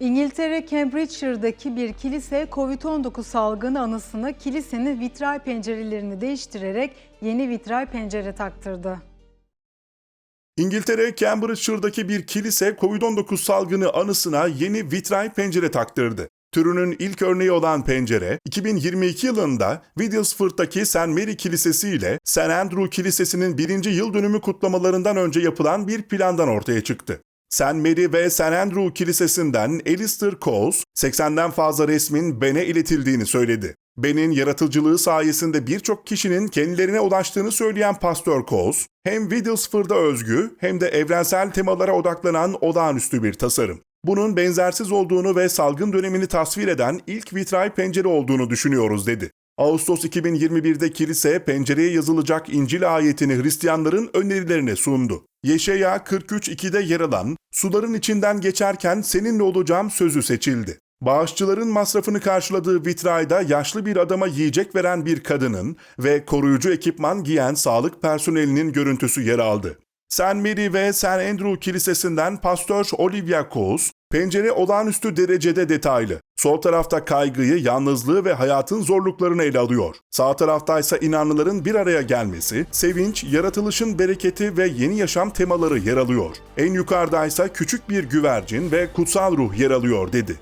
İngiltere Cambridgeshire'daki bir kilise Covid-19 salgını anısına kilisenin vitray pencerelerini değiştirerek yeni vitray pencere taktırdı. İngiltere Cambridgeshire'daki bir kilise Covid-19 salgını anısına yeni vitray pencere taktırdı. Türünün ilk örneği olan pencere, 2022 yılında Windlesford'daki St. Mary Kilisesi ile St. Andrew Kilisesi'nin birinci yıl dönümü kutlamalarından önce yapılan bir plandan ortaya çıktı. St. Mary ve St. Andrew Kilisesi'nden Alistair Coles, 80'den fazla resmin Ben'e iletildiğini söyledi. Ben'in yaratıcılığı sayesinde birçok kişinin kendilerine ulaştığını söyleyen Pastör Coles, hem Windlesford'a özgü hem de evrensel temalara odaklanan olağanüstü bir tasarım. Bunun benzersiz olduğunu ve salgın dönemini tasvir eden ilk vitray pencere olduğunu düşünüyoruz dedi. Ağustos 2021'de kilise pencereye yazılacak İncil ayetini Hristiyanların önerilerine sundu. Yeşaya 43.2'de yer alan suların içinden geçerken seninle olacağım sözü seçildi. Bağışçıların masrafını karşıladığı vitrayda yaşlı bir adama yiyecek veren bir kadının ve koruyucu ekipman giyen sağlık personelinin görüntüsü yer aldı. St. Mary ve St. Andrew Kilisesi'nden Pastör Olivia Coles, pencere olağanüstü derecede detaylı. Sol tarafta kaygıyı, yalnızlığı ve hayatın zorluklarını ele alıyor. Sağ taraftaysa inanlıların bir araya gelmesi, sevinç, yaratılışın bereketi ve yeni yaşam temaları yer alıyor. En yukarıdaysa küçük bir güvercin ve kutsal ruh yer alıyor dedi.